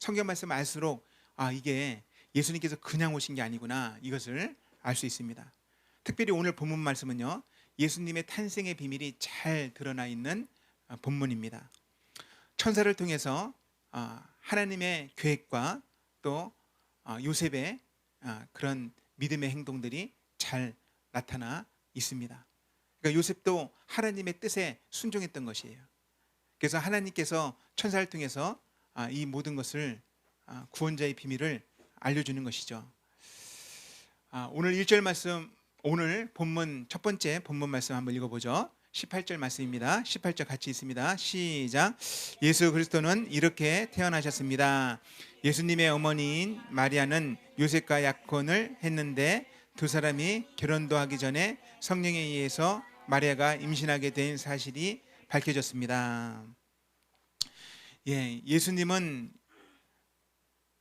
성경 말씀 알수록 아 이게 예수님께서 그냥 오신 게 아니구나 이것을 알 수 있습니다. 특별히 오늘 본문 말씀은요 예수님의 탄생의 비밀이 잘 드러나 있는 어, 본문입니다. 천사를 통해서 어, 하나님의 계획과 또 어, 요셉의 어, 그런 믿음의 행동들이 잘 나타나 있습니다. 그러니까 요셉도 하나님의 뜻에 순종했던 것이에요. 그래서 하나님께서 천사를 통해서 아, 이 모든 것을 아, 구원자의 비밀을 알려주는 것이죠. 아, 오늘 1절 말씀 오늘 본문 첫 번째 본문 말씀 한번 읽어보죠. 18절 말씀입니다. 18절 같이 있습니다. 시작. 예수 그리스도는 이렇게 태어나셨습니다. 예수님의 어머니인 마리아는 요셉과 약혼을 했는데 두 사람이 결혼도 하기 전에 성령에 의해서 마리아가 임신하게 된 사실이 밝혀졌습니다. 예, 예수님은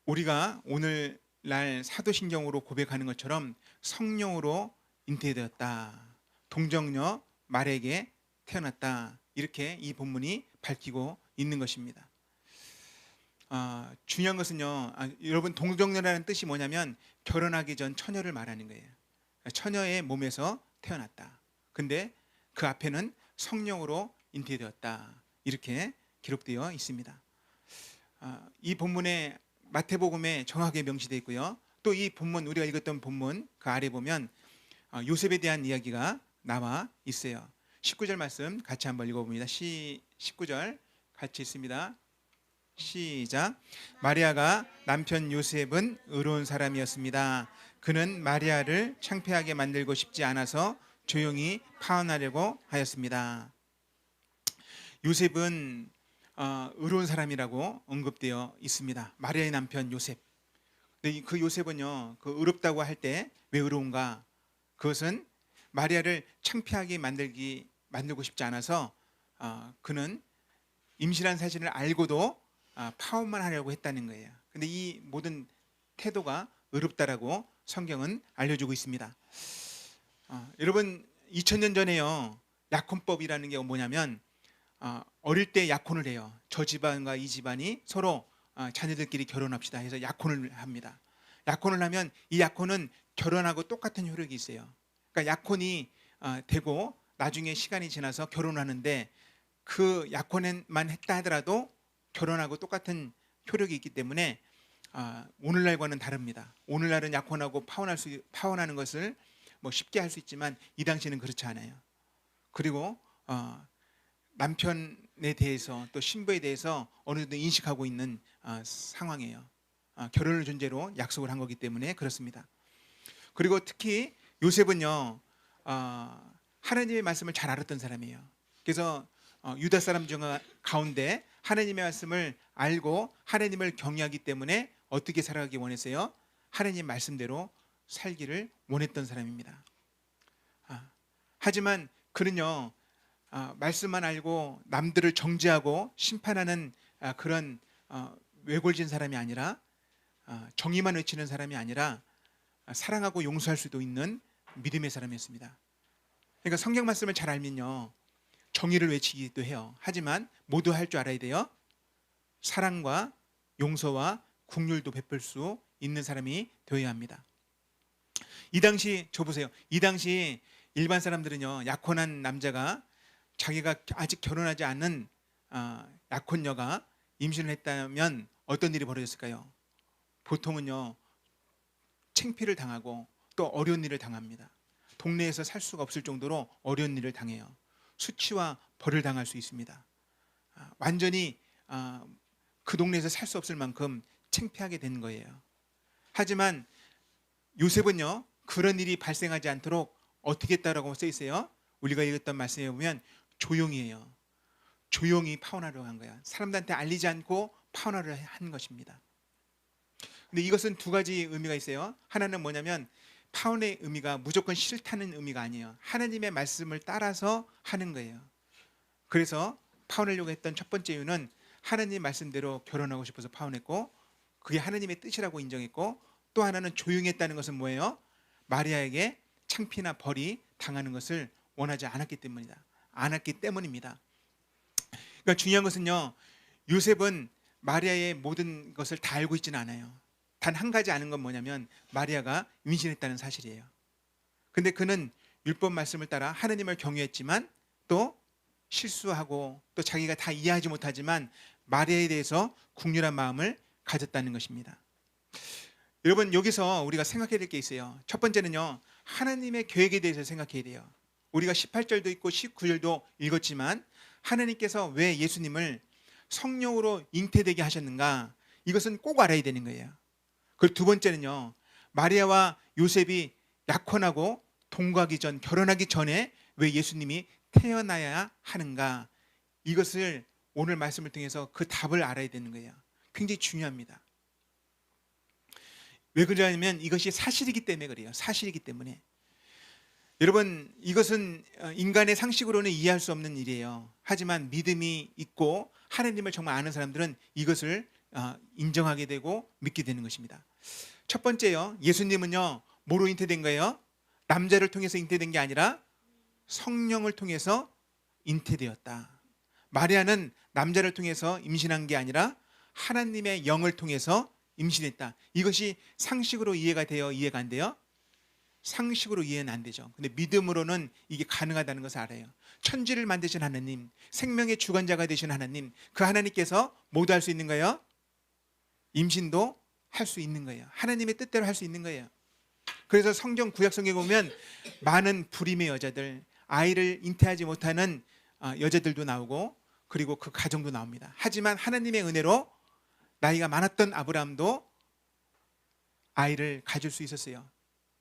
우리가 오늘날 사도신경으로 고백하는 것처럼 성령으로 잉태되었다. 동정녀 말에게 태어났다. 이렇게 이 본문이 밝히고 있는 것입니다. 아, 중요한 것은요, 아, 여러분 동정녀라는 뜻이 뭐냐면 결혼하기 전 처녀를 말하는 거예요. 처녀의 몸에서 태어났다. 근데 그 앞에는 성령으로 잉태되었다. 이렇게 기록되어 있습니다. 아, 이 본문에 마태복음에 정확하게 명시되어 있고요. 또 이 본문 우리가 읽었던 본문 그 아래 보면 아, 요셉에 대한 이야기가 나와 있어요. 19절 말씀 같이 한번 읽어봅니다. 시 19절 같이 있습니다. 시작. 마리아가 남편 요셉은 의로운 사람이었습니다. 그는 마리아를 창피하게 만들고 싶지 않아서 조용히 파혼하려고 하였습니다. 요셉은 어, 의로운 사람이라고 언급되어 있습니다. 마리아의 남편 요셉. 그 요셉은요, 그 의롭다고 할 때 왜 의로운가? 그것은 마리아를 창피하게 만들기 만들고 싶지 않아서 어, 그는 임신한 사실을 알고도 아, 파혼만 하려고 했다는 거예요. 근데 이 모든 태도가 의롭다라고 성경은 알려주고 있습니다. 어, 여러분 2000년 전에요 약혼법이라는 게 뭐냐면 어, 어릴 때 약혼을 해요. 저 집안과 이 집안이 서로 어, 자녀들끼리 결혼합시다 해서 약혼을 합니다. 약혼을 하면 이 약혼은 결혼하고 똑같은 효력이 있어요. 그러니까 약혼이 어, 되고 나중에 시간이 지나서 결혼하는데 그 약혼만 했다 하더라도 결혼하고 똑같은 효력이 있기 때문에 아, 오늘날과는 다릅니다. 오늘날은 약혼하고 파혼할 수 파혼하는 것을 뭐 쉽게 할 수 있지만 이 당시에는 그렇지 않아요. 그리고 어, 남편에 대해서 또 신부에 대해서 어느 정도 인식하고 있는 어, 상황이에요. 어, 결혼을 전제로 약속을 한 거기 때문에 그렇습니다. 그리고 특히 요셉은요 어, 하나님의 말씀을 잘 알았던 사람이에요. 그래서 어, 유다 사람 중 가운데 하나님의 말씀을 알고 하나님을 경외하기 때문에 어떻게 살아가기 원했어요? 하나님 말씀대로 살기를 원했던 사람입니다. 아, 하지만 그는요 아, 말씀만 알고 남들을 정죄하고 심판하는 아, 그런 어, 외골진 사람이 아니라 아, 정의만 외치는 사람이 아니라 아, 사랑하고 용서할 수도 있는 믿음의 사람이었습니다. 그러니까 성경 말씀을 잘 알면요 정의를 외치기도 해요. 하지만 모두 할 줄 알아야 돼요. 사랑과 용서와 국률도 베풀 수 있는 사람이 되어야 합니다. 이 당시 저 보세요. 이 당시 일반 사람들은요 약혼한 남자가 자기가 아직 결혼하지 않은 아, 약혼녀가 임신을 했다면 어떤 일이 벌어졌을까요? 보통은요 챙피를 당하고 또 어려운 일을 당합니다. 동네에서 살 수가 없을 정도로 어려운 일을 당해요. 수치와 벌을 당할 수 있습니다. 아, 완전히 아, 그 동네에서 살 수 없을 만큼 창피하게 된 거예요. 하지만 요셉은요 그런 일이 발생하지 않도록 어떻게 했다라고 써 있어요. 우리가 읽었던 말씀에 보면 조용히 해요. 조용히 파혼하려고 한 거야. 사람들한테 알리지 않고 파혼하려 한 것입니다. 근데 이것은 두 가지 의미가 있어요. 하나는 뭐냐면 파혼의 의미가 무조건 싫다는 의미가 아니에요. 하나님의 말씀을 따라서 하는 거예요. 그래서 파혼하려고 했던 첫 번째 이유는 하나님 말씀대로 결혼하고 싶어서 파혼했고 그게 하나님의 뜻이라고 인정했고 또 하나는 조용했다는 것은 뭐예요? 마리아에게 창피나 벌이 당하는 것을 원하지 않았기 때문이다. 않았기 때문입니다. 그러니까 중요한 것은요. 요셉은 마리아의 모든 것을 다 알고 있지는 않아요. 단 한 가지 아는 건 뭐냐면 마리아가 임신했다는 사실이에요. 근데 그는 율법 말씀을 따라 하느님을 경외했지만 또 실수하고 또 자기가 다 이해하지 못하지만 마리아에 대해서 국률한 마음을 가졌다는 것입니다. 여러분 여기서 우리가 생각해야 될 게 있어요. 첫 번째는요. 하나님의 계획에 대해서 생각해야 돼요. 우리가 18절도 있고 19절도 읽었지만 하나님께서 왜 예수님을 성령으로 잉태되게 하셨는가? 이것은 꼭 알아야 되는 거예요. 그리고 두 번째는요. 마리아와 요셉이 약혼하고 동거하기 전 결혼하기 전에 왜 예수님이 태어나야 하는가? 이것을 오늘 말씀을 통해서 그 답을 알아야 되는 거예요. 굉장히 중요합니다. 왜 그러냐면 이것이 사실이기 때문에 그래요. 사실이기 때문에. 여러분 이것은 어, 인간의 상식으로는 이해할 수 없는 일이에요. 하지만 믿음이 있고 하나님을 정말 아는 사람들은 이것을 어, 인정하게 되고 믿게 되는 것입니다. 첫 번째요. 예수님은요. 뭐로 잉태된 거예요? 남자를 통해서 잉태된 게 아니라 성령을 통해서 잉태되었다. 마리아는 남자를 통해서 임신한 게 아니라 하나님의 영을 통해서 임신했다. 이것이 상식으로 이해가 돼요? 이해가 안 돼요? 상식으로 이해는 안 되죠. 근데 믿음으로는 이게 가능하다는 것을 알아요. 천지를 만드신 하나님, 생명의 주관자가 되신 하나님, 그 하나님께서 모두 할 수 있는 거예요. 임신도 할 수 있는 거예요. 하나님의 뜻대로 할 수 있는 거예요. 그래서 성경 구약 성경에 보면 많은 불임의 여자들, 아이를 잉태하지 못하는 어, 여자들도 나오고 그리고 그 가정도 나옵니다. 하지만 하나님의 은혜로 나이가 많았던 아브라함도 아이를 가질 수 있었어요.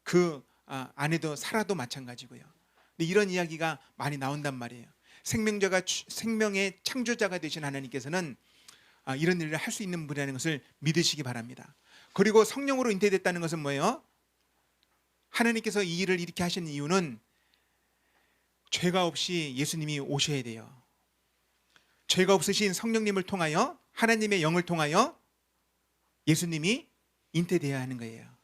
그 아, 아내도 사라도 마찬가지고요. 이런 이야기가 많이 나온단 말이에요. 생명자가 주- 생명의 창조자가 되신 하나님께서는 아, 이런 일을 할 수 있는 분이라는 것을 믿으시기 바랍니다. 그리고 성령으로 잉태됐다는 것은 뭐예요? 하나님께서 이 일을 이렇게 하신 이유는 죄가 없이 예수님이 오셔야 돼요. 죄가 없으신 성령님을 통하여 하나님의 영을 통하여 예수님이 잉태되어야 하는 거예요.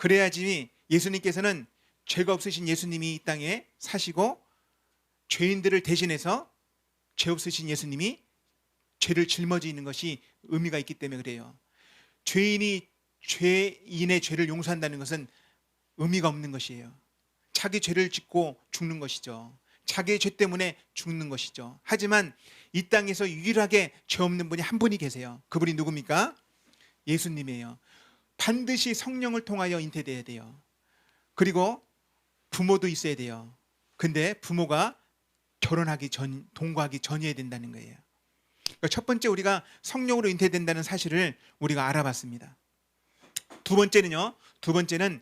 그래야지 예수님께서는 죄가 없으신 예수님이 이 땅에 사시고 죄인들을 대신해서 죄 없으신 예수님이 죄를 짊어지는 것이 의미가 있기 때문에 그래요. 죄인이 죄인의 죄를 용서한다는 것은 의미가 없는 것이에요. 자기 죄를 짓고 죽는 것이죠. 자기의 죄 때문에 죽는 것이죠. 하지만 이 땅에서 유일하게 죄 없는 분이 한 분이 계세요. 그분이 누굽니까? 예수님이에요. 반드시 성령을 통하여 잉태돼야 돼요. 그리고 부모도 있어야 돼요. 근데 부모가 결혼하기 전, 동거하기 전이어야 된다는 거예요. 그러니까 첫 번째 우리가 성령으로 잉태된다는 사실을 우리가 알아봤습니다. 두 번째는요. 두 번째는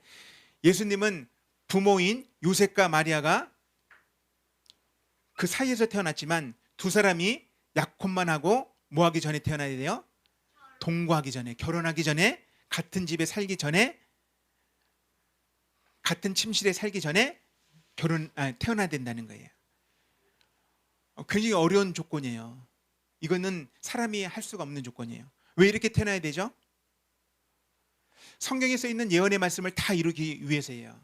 예수님은 부모인 요셉과 마리아가 그 사이에서 태어났지만 두 사람이 약혼만 하고 뭐 하기 전에 태어나야 돼요? 동거하기 전에 결혼하기 전에 같은 집에 살기 전에 같은 침실에 살기 전에 결혼 아, 태어나야 된다는 거예요. 어, 굉장히 어려운 조건이에요. 이거는 사람이 할 수가 없는 조건이에요. 왜 이렇게 태어나야 되죠? 성경에 써 있는 예언의 말씀을 다 이루기 위해서예요.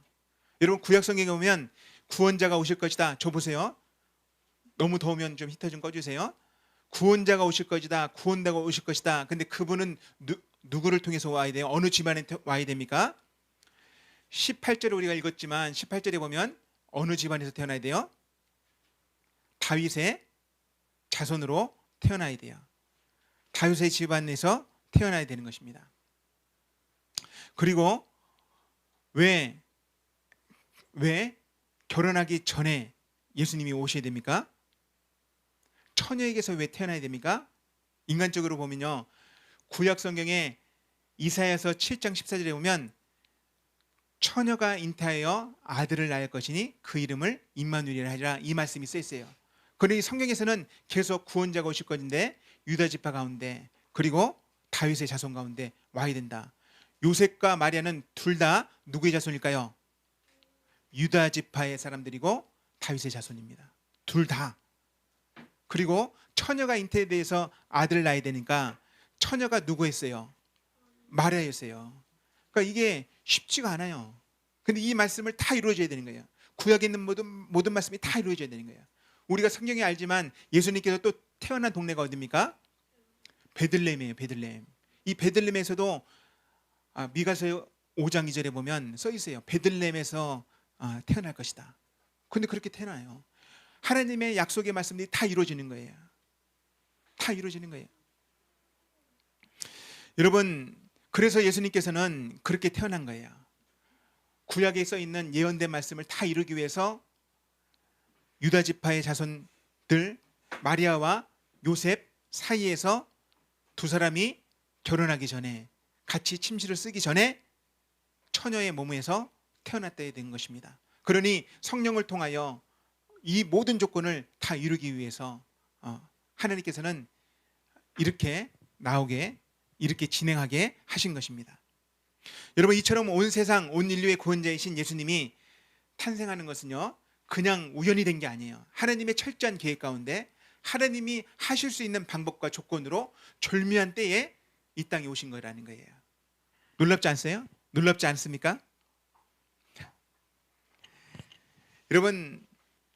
여러분 구약 성경에 보면 구원자가 오실 것이다. 저 보세요. 너무 더우면 좀 히터 좀 꺼주세요. 구원자가 오실 것이다. 구원자가 오실 것이다. 근데 그분은 누, 누구를 통해서 와야 돼요? 어느 집안에 태- 와야 됩니까? 18절에 우리가 읽었지만 18절에 보면 어느 집안에서 태어나야 돼요? 다윗의 자손으로 태어나야 돼요. 다윗의 집안에서 태어나야 되는 것입니다. 그리고 왜, 왜 결혼하기 전에 예수님이 오셔야 됩니까? 처녀에게서 왜 태어나야 됩니까? 인간적으로 보면요. 구약 성경에 이사야서 7장 14절에 보면 처녀가 잉태하여 아들을 낳을 것이니 그 이름을 임마누엘이라 하리라 이 말씀이 써 있어요. 그러니 성경에서는 계속 구원자가 오실 것인데 유다 지파 가운데 그리고 다윗의 자손 가운데 와야 된다. 요셉과 마리아는 둘 다 누구의 자손일까요? 유다 지파의 사람들이고 다윗의 자손입니다. 둘 다. 그리고 처녀가 잉태돼서 아들을 낳아야 되니까 처녀가 누구였어요? 마리아였어요. 그러니까 이게 쉽지가 않아요. 근데 이 말씀을 다 이루어져야 되는 거예요. 구약에 있는 모든 모든 말씀이 다 이루어져야 되는 거예요. 우리가 성경에 알지만 예수님께서 또 태어난 동네가 어디입니까? 베들레헴이에요. 베들레헴. 이 베들레헴에서도 아, 미가서 5장 2절에 보면 써 있어요. 베들레헴에서 아, 태어날 것이다. 근데 그렇게 태어나요. 하나님의 약속의 말씀들이 다 이루어지는 거예요. 다 이루어지는 거예요. 여러분, 그래서 예수님께서는 그렇게 태어난 거예요. 구약에 써 있는 예언된 말씀을 다 이루기 위해서 유다 지파의 자손들 마리아와 요셉 사이에서 두 사람이 결혼하기 전에 같이 침실을 쓰기 전에 처녀의 몸에서 태어났다야 된 것입니다. 그러니 성령을 통하여 이 모든 조건을 다 이루기 위해서 어, 하나님께서는 이렇게 나오게 이렇게 진행하게 하신 것입니다. 여러분 이처럼 온 세상 온 인류의 구원자이신 예수님이 탄생하는 것은요 그냥 우연이 된 게 아니에요. 하나님의 철저한 계획 가운데 하나님이 하실 수 있는 방법과 조건으로 절묘한 때에 이 땅에 오신 거라는 거예요. 놀랍지 않으세요? 놀랍지 않습니까? 여러분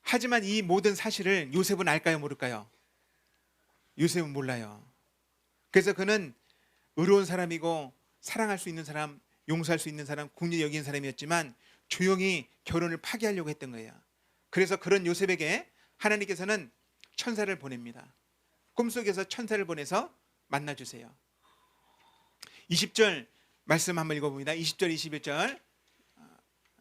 하지만 이 모든 사실을 요셉은 알까요 모를까요? 요셉은 몰라요. 그래서 그는 의로운 사람이고 사랑할 수 있는 사람, 용서할 수 있는 사람, 국리 여기는 사람이었지만 조용히 결혼을 파기하려고 했던 거예요. 그래서 그런 요셉에게 하나님께서는 천사를 보냅니다. 꿈속에서 천사를 보내서 만나 주세요. 20절 말씀 한번 읽어 봅니다. 20절 21절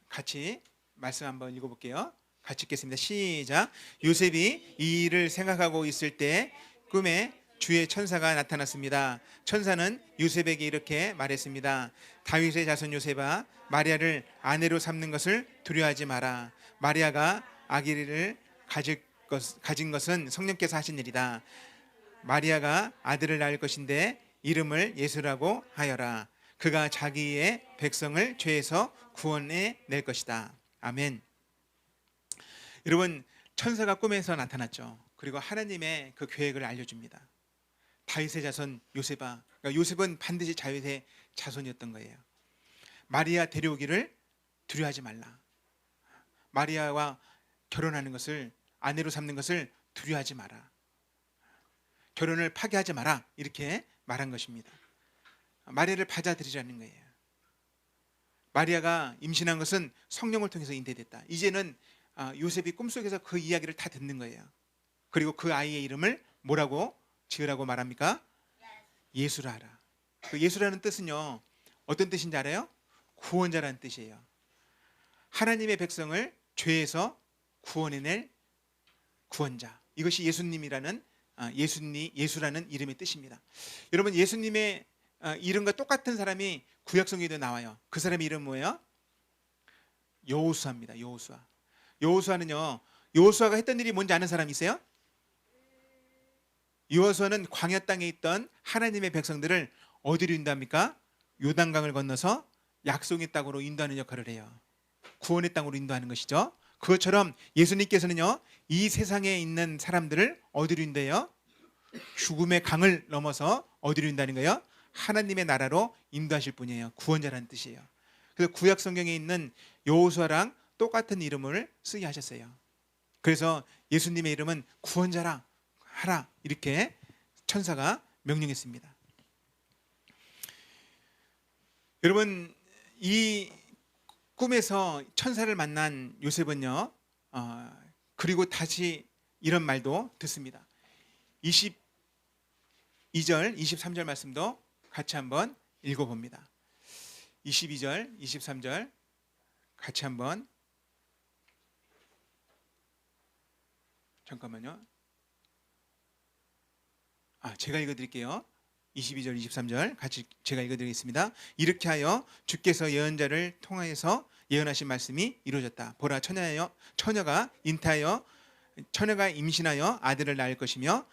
같이 말씀 한번 읽어 볼게요. 같이 읽겠습니다. 시작. 요셉이 이 일을 생각하고 있을 때 꿈에 주의 천사가 나타났습니다. 천사는 요셉에게 이렇게 말했습니다. 다윗의 자손 요셉아, 마리아를 아내로 삼는 것을 두려워하지 마라. 마리아가 아기를 가질 것, 가진 것은 성령께서 하신 일이다. 마리아가 아들을 낳을 것인데 이름을 예수라고 하여라. 그가 자기의 백성을 죄에서 구원해 낼 것이다. 아멘. 여러분 천사가 꿈에서 나타났죠. 그리고 하나님의 그 계획을 알려줍니다. 다윗의 자손 요셉아, 그러니까 요셉은 반드시 다윗의 자손이었던 거예요. 마리아 데려오기를 두려워하지 말라. 마리아와 결혼하는 것을 아내로 삼는 것을 두려워하지 마라. 결혼을 파기하지 마라. 이렇게 말한 것입니다. 마리아를 받아들이라는 거예요. 마리아가 임신한 것은 성령을 통해서 인대됐다. 이제는 아, 요셉이 꿈속에서 그 이야기를 다 듣는 거예요. 그리고 그 아이의 이름을 뭐라고 지으라고 말합니까? 예수라 하라. 그 예수라는 뜻은요. 어떤 뜻인지 알아요? 구원자라는 뜻이에요. 하나님의 백성을 죄에서 구원해낼 구원자. 이것이 예수님이라는 아, 예수님 예수라는 이름의 뜻입니다. 여러분 예수님의 아, 이름과 똑같은 사람이 구약 성경에도 나와요. 그 사람의 이름 뭐예요? 여호수아입니다. 여호수아. 여호수아는요. 여호수아가 했던 일이 뭔지 아는 사람 있어요? 여호수아는 광야 땅에 있던 하나님의 백성들을 어디로 인도합니까? 요단강을 건너서 약속의 땅으로 인도하는 역할을 해요. 구원의 땅으로 인도하는 것이죠. 그것처럼 예수님께서는요. 이 세상에 있는 사람들을 어디로 인도해요? 죽음의 강을 넘어서 어디로 인도하는 거예요? 하나님의 나라로 인도하실 분이에요. 구원자라는 뜻이에요. 그래서 구약 성경에 있는 여호수아랑 똑같은 이름을 쓰게 하셨어요. 그래서 예수님의 이름은 구원자라 하라 이렇게 천사가 명령했습니다. 여러분 이 꿈에서 천사를 만난 요셉은요. 어, 그리고 다시 이런 말도 듣습니다. 22절, 23절 말씀도 같이 한번 읽어봅니다. 22절, 23절 같이 한번 잠깐만요. 아, 제가 읽어드릴게요. 22절, 23절 같이 제가 읽어드리겠습니다. 이렇게 하여 주께서 예언자를 통하여서 예언하신 말씀이 이루어졌다. 보라 처녀여 처녀가 인타하여 처녀가 임신하여 아들을 낳을 것이며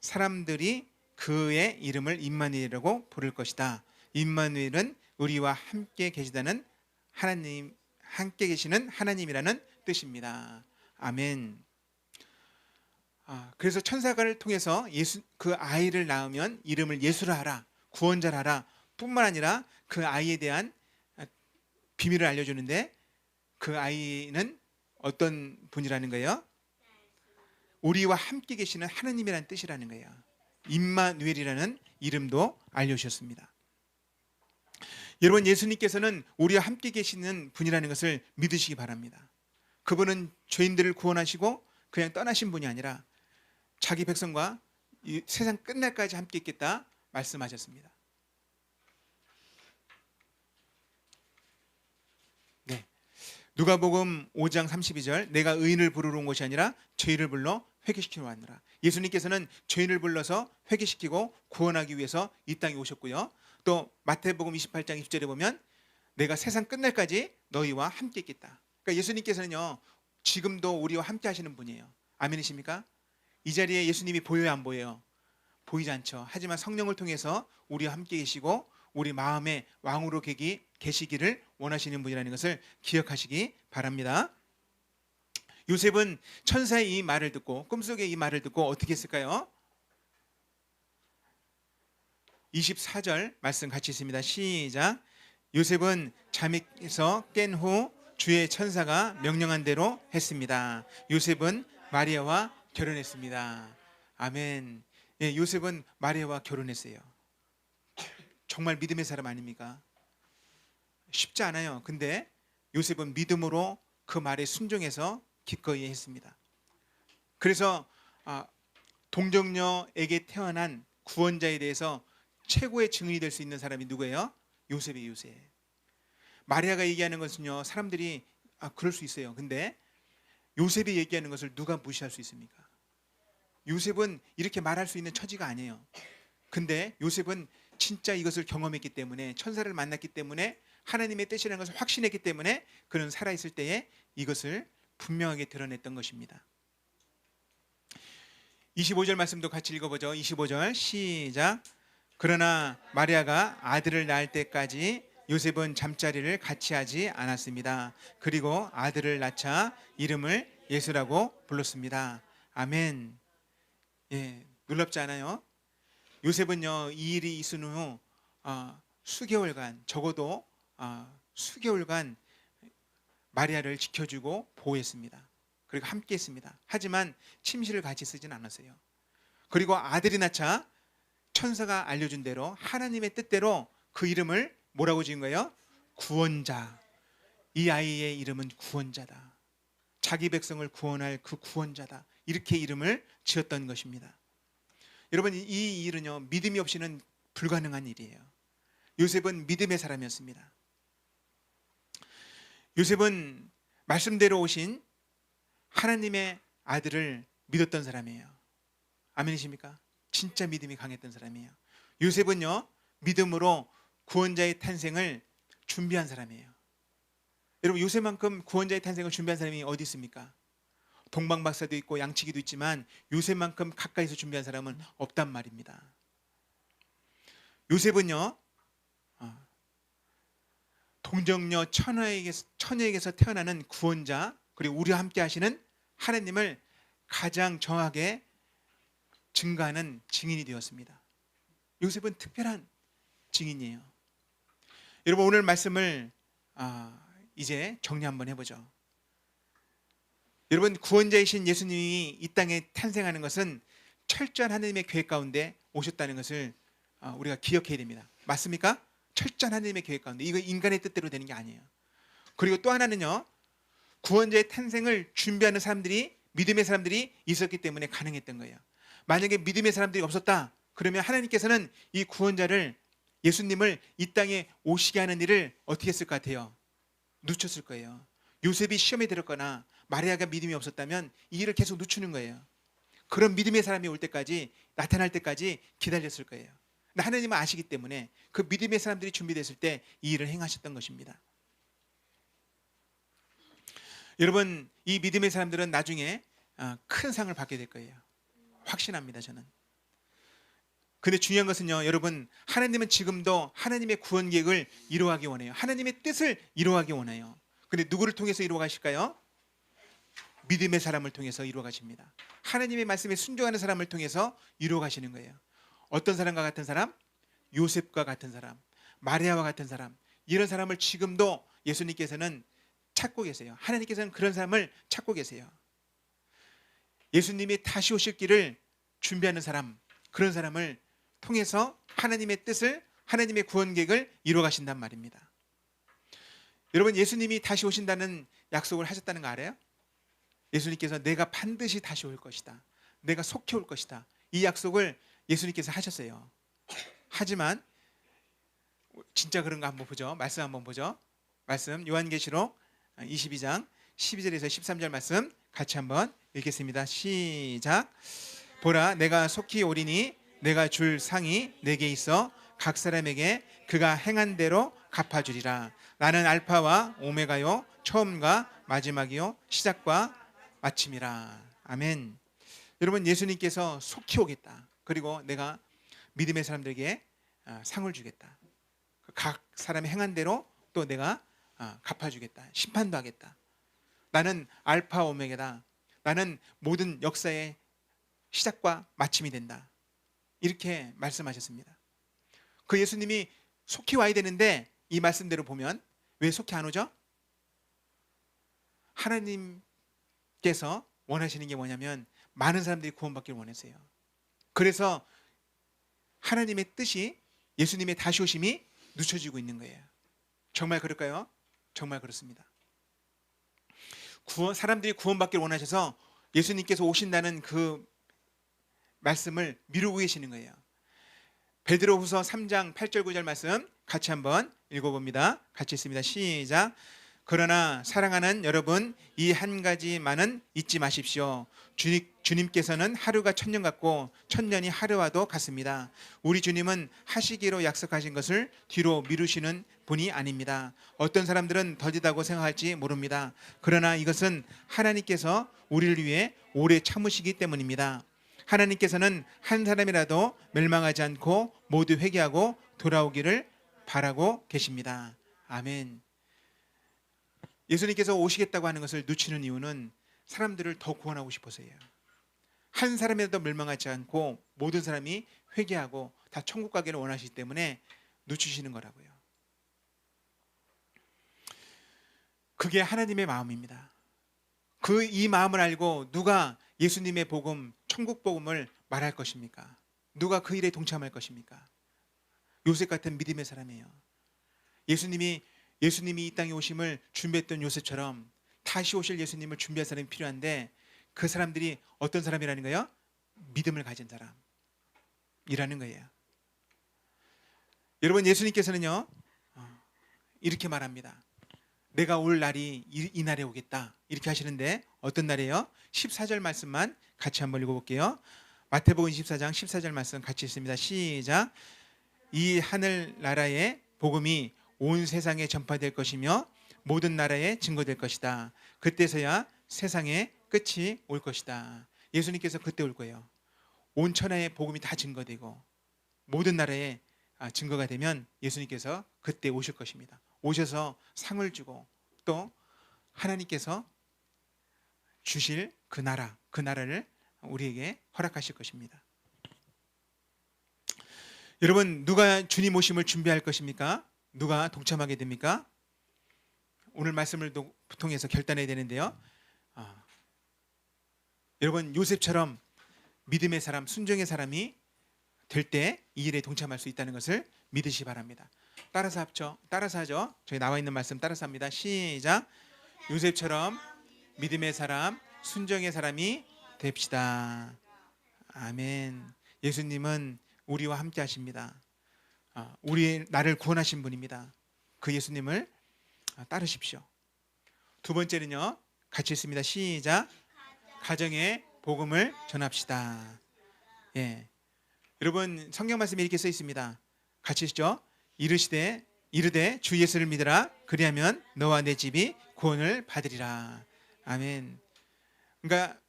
사람들이 그의 이름을 임마누엘이라고 부를 것이다. 임마누엘은 우리와 함께 계시다는 하나님 함께 계시는 하나님이라는 뜻입니다. 아멘. 아, 그래서 천사를 통해서 예수 그 아이를 낳으면 이름을 예수라 하라, 구원자라 하라 뿐만 아니라 그 아이에 대한 비밀을 알려주는데 그 아이는 어떤 분이라는 거예요? 우리와 함께 계시는 하나님이라는 뜻이라는 거예요. 임마누엘이라는 이름도 알려주셨습니다. 여러분 예수님께서는 우리와 함께 계시는 분이라는 것을 믿으시기 바랍니다. 그분은 죄인들을 구원하시고 그냥 떠나신 분이 아니라 자기 백성과 이 세상 끝날까지 함께 있겠다 말씀하셨습니다. 네. 누가복음 5장 32절 내가 의인을 부르러 온 것이 아니라 죄인을 불러 회개시키러 왔노라. 예수님께서는 죄인을 불러서 회개시키고 구원하기 위해서 이 땅에 오셨고요. 또 마태복음 28장 20절에 보면 내가 세상 끝날까지 너희와 함께 있겠다. 그러니까 예수님께서는요. 지금도 우리와 함께 하시는 분이에요. 아멘이십니까? 이 자리에 예수님이 보여요, 안 보여요? 보이지 않죠. 하지만 성령을 통해서 우리와 함께 계시고 우리 마음에 왕으로 계기, 계시기를 원하시는 분이라는 것을 기억하시기 바랍니다. 요셉은 천사의 이 말을 듣고 꿈속의 이 말을 듣고 어떻게 했을까요? 24절 말씀 같이 있습니다. 시작. 요셉은 잠에서 깬 후 주의 천사가 명령한 대로 했습니다. 요셉은 마리아와 결혼했습니다. 아멘. 예, 요셉은 마리아와 결혼했어요. 정말 믿음의 사람 아닙니까? 쉽지 않아요. 근데 요셉은 믿음으로 그 말에 순종해서 기꺼이 했습니다. 그래서 아, 동정녀에게 태어난 구원자에 대해서 최고의 증인이 될 수 있는 사람이 누구예요? 요셉이 요셉. 마리아가 얘기하는 것은요 사람들이 아 그럴 수 있어요. 근데 요셉이 얘기하는 것을 누가 무시할 수 있습니까? 요셉은 이렇게 말할 수 있는 처지가 아니에요. 근데 요셉은 진짜 이것을 경험했기 때문에 천사를 만났기 때문에 하나님의 뜻이라는 것을 확신했기 때문에 그는 살아 있을 때에 이것을 분명하게 드러냈던 것입니다. 25절 말씀도 같이 읽어보죠. 25절 시작. 그러나 마리아가 아들을 낳을 때까지 요셉은 잠자리를 같이 하지 않았습니다. 그리고 아들을 낳자 이름을 예수라고 불렀습니다. 아멘. 예, 놀랍지 않아요? 요셉은요 이 일이 있은 후 아, 수개월간 적어도 아, 수개월간 마리아를 지켜주고 보호했습니다. 그리고 함께했습니다. 하지만 침실을 같이 쓰진 않았어요. 그리고 아들이 낳자 천사가 알려준 대로 하나님의 뜻대로 그 이름을 뭐라고 지은 거예요? 구원자. 이 아이의 이름은 구원자다. 자기 백성을 구원할 그 구원자다. 이렇게 이름을 지었던 것입니다. 여러분 이 일은요 믿음이 없이는 불가능한 일이에요. 요셉은 믿음의 사람이었습니다. 요셉은 말씀대로 오신 하나님의 아들을 믿었던 사람이에요. 아멘이십니까? 진짜 믿음이 강했던 사람이에요. 요셉은요 믿음으로 구원자의 탄생을 준비한 사람이에요. 여러분 요셉만큼 구원자의 탄생을 준비한 사람이 어디 있습니까? 동방박사도 있고 양치기도 있지만 요셉만큼 가까이서 준비한 사람은 없단 말입니다. 요셉은요 어, 동정녀 처녀에게, 처녀에게서 태어나는 구원자 그리고 우리와 함께 하시는 하나님을 가장 정확하게 증가하는 증인이 되었습니다. 요셉은 특별한 증인이에요. 여러분 오늘 말씀을 아, 이제 정리 한번 해보죠. 여러분 구원자이신 예수님이 이 땅에 탄생하는 것은 철저한 하나님의 계획 가운데 오셨다는 것을 아, 우리가 기억해야 됩니다. 맞습니까? 철저한 하나님의 계획 가운데 이거 인간의 뜻대로 되는 게 아니에요. 그리고 또 하나는요. 구원자의 탄생을 준비하는 사람들이 믿음의 사람들이 있었기 때문에 가능했던 거예요. 만약에 믿음의 사람들이 없었다. 그러면 하나님께서는 이 구원자를 예수님을 이 땅에 오시게 하는 일을 어떻게 했을 것 같아요? 놓쳤을 거예요. 요셉이 시험에 들었거나 마리아가 믿음이 없었다면 이 일을 계속 늦추는 거예요. 그런 믿음의 사람이 올 때까지 나타날 때까지 기다렸을 거예요. 하나님은 아시기 때문에 그 믿음의 사람들이 준비됐을 때 이 일을 행하셨던 것입니다. 여러분 이 믿음의 사람들은 나중에 어, 큰 상을 받게 될 거예요. 확신합니다 저는. 근데 중요한 것은요, 여러분 하나님은 지금도 하나님의 구원 계획을 이루어가기 원해요. 하나님의 뜻을 이루어가기 원해요. 근데 누구를 통해서 이루어가실까요? 믿음의 사람을 통해서 이루어 가십니다. 하나님의 말씀에 순종하는 사람을 통해서 이루어 가시는 거예요. 어떤 사람과 같은 사람? 요셉과 같은 사람, 마리아와 같은 사람. 이런 사람을 지금도 예수님께서는 찾고 계세요. 하나님께서는 그런 사람을 찾고 계세요. 예수님이 다시 오실 길을 준비하는 사람, 그런 사람을 통해서 하나님의 뜻을 하나님의 구원 계획을 이루어 가신단 말입니다. 여러분 예수님이 다시 오신다는 약속을 하셨다는 거 알아요? 예수님께서 내가 반드시 다시 올 것이다. 내가 속히 올 것이다. 이 약속을 예수님께서 하셨어요. 하지만 진짜 그런가 한번 보죠. 말씀 한번 보죠. 말씀 요한계시록 22장 12절에서 13절 말씀 같이 한번 읽겠습니다. 시작. 보라 내가 속히 오리니 내가 줄 상이 내게 있어 각 사람에게 그가 행한 대로 갚아주리라. 나는 알파와 오메가요 처음과 마지막이요 시작과 마침이라. 아멘. 여러분 예수님께서 속히 오겠다. 그리고 내가 믿음의 사람들에게 아, 상을 주겠다. 각 사람의 행한 대로 또 내가 아, 갚아주겠다. 심판도 하겠다. 나는 알파 오메가다. 나는 모든 역사의 시작과 마침이 된다. 이렇게 말씀하셨습니다. 그 예수님이 속히 와야 되는데 이 말씀대로 보면 왜 속히 안 오죠? 하나님 께서 원하시는 게 뭐냐면 많은 사람들이 구원받기를 원했어요. 그래서 하나님의 뜻이 예수님의 다시 오심이 늦춰지고 있는 거예요. 정말 그럴까요? 정말 그렇습니다. 구원, 사람들이 구원받기를 원하셔서 예수님께서 오신다는 그 말씀을 미루고 계시는 거예요. 베드로후서 3장 8절 9절 말씀 같이 한번 읽어봅니다. 같이 있습니다. 시작. 그러나 사랑하는 여러분 이 한 가지만은 잊지 마십시오. 주님, 주님 께서는 하루가 천년 같고 천년이 하루와도 같습니다. 우리 주님은 하시기로 약속하신 것을 뒤로 미루시는 분이 아닙니다. 어떤 사람들은 더디다고 생각할지 모릅니다. 그러나 이것은 하나님께서 우리를 위해 오래 참으시기 때문입니다. 하나님께서는 한 사람이라도 멸망하지 않고 모두 회개하고 돌아오기를 바라고 계십니다. 아멘. 예수님께서 오시겠다고 하는 것을 늦추는 이유는 사람들을 더 구원하고 싶어서예요. 한 사람이라도 멸망하지 않고 모든 사람이 회개하고 다 천국 가기를 원하시기 때문에 늦추시는 거라고요. 그게 하나님의 마음입니다. 그 이 마음을 알고 누가 예수님의 복음, 천국 복음을 말할 것입니까? 누가 그 일에 동참할 것입니까? 요셉 같은 믿음의 사람이에요. 예수님이 예수님이 이 땅에 오심을 준비했던 요셉처럼 다시 오실 예수님을 준비할 사람이 필요한데 그 사람들이 어떤 사람이라는 거예요? 믿음을 가진 사람이라는 거예요. 여러분 예수님께서는요 어, 이렇게 말합니다. 내가 올 날이 이, 이 날에 오겠다 이렇게 하시는데 어떤 날이에요? 14절 말씀만 같이 한번 읽어볼게요. 마태복음 24장 14절 말씀 같이 있습니다. 시작. 이 하늘 나라의 복음이 온 세상에 전파될 것이며 모든 나라에 증거될 것이다. 그때서야 세상의 끝이 올 것이다. 예수님께서 그때 올 거예요. 온 천하의 복음이 다 증거되고 모든 나라에 아, 증거가 되면 예수님께서 그때 오실 것입니다. 오셔서 상을 주고 또 하나님께서 주실 그 나라, 그 나라를 우리에게 허락하실 것입니다. 여러분 누가 주님 오심을 준비할 것입니까? 누가 동참하게 됩니까? 오늘 말씀을 통해서 결단해야 되는데요. 아, 여러분 요셉처럼 믿음의 사람, 순종의 사람이 될 때 이 일에 동참할 수 있다는 것을 믿으시 바랍니다. 따라서 합죠. 따라서 하죠. 저희 나와 있는 말씀 따라서 합니다. 시작. 요셉처럼 믿음의 사람, 순종의 사람이 됩시다. 아멘. 예수님은 우리와 함께 하십니다. 아, 우리 나를 구원하신 분입니다. 그 예수님을 아, 따르십시오. 두 번째는요. 같이 있습니다. 시작. 가정의 복음을 전합시다. 예. 여러분 성경 말씀에 이렇게 써 있습니다. 같이 있죠? 이르시되 이르되 주 예수를 믿으라 그리하면 너와 내 집이 구원을 받으리라. 아멘. 그러니까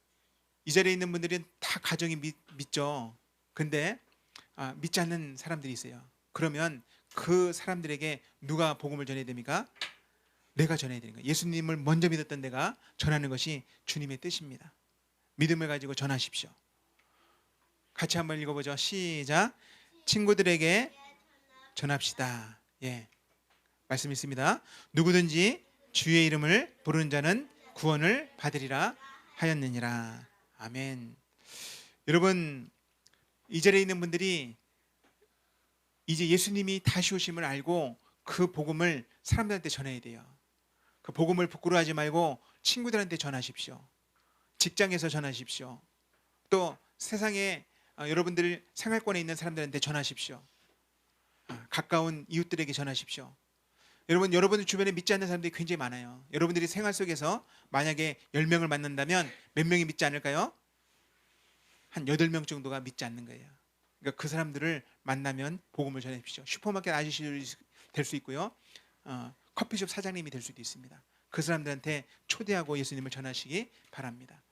이 자리에 있는 분들은 다 가정이 믿, 죠 근데 아, 믿지 않는 사람들이 있어요. 그러면 그 사람들에게 누가 복음을 전해야 됩니까? 내가 전해야 되는 거예요. 예수님을 먼저 믿었던 내가 전하는 것이 주님의 뜻입니다. 믿음을 가지고 전하십시오. 같이 한번 읽어보죠. 시작. 친구들에게 전합시다. 예. 말씀 있습니다. 누구든지 주의 이름을 부르는 자는 구원을 받으리라 하였느니라. 아멘. 여러분 이 자리에 있는 분들이 이제 예수님이 다시 오심을 알고 그 복음을 사람들한테 전해야 돼요. 그 복음을 부끄러워하지 말고 친구들한테 전하십시오. 직장에서 전하십시오. 또 세상에 어, 여러분들 생활권에 있는 사람들한테 전하십시오. 아, 가까운 이웃들에게 전하십시오. 여러분 여러분들 주변에 믿지 않는 사람들이 굉장히 많아요. 여러분들이 생활 속에서 만약에 10명을 만난다면 몇 명이 믿지 않을까요? 한 8명 정도가 믿지 않는 거예요. 그러니까 그 사람들을 만나면 복음을 전해주십시오. 슈퍼마켓 아저씨 될수 있고요. 어, 커피숍 사장님이 될 수도 있습니다. 그 사람들한테 초대하고 예수님을 전하시기 바랍니다.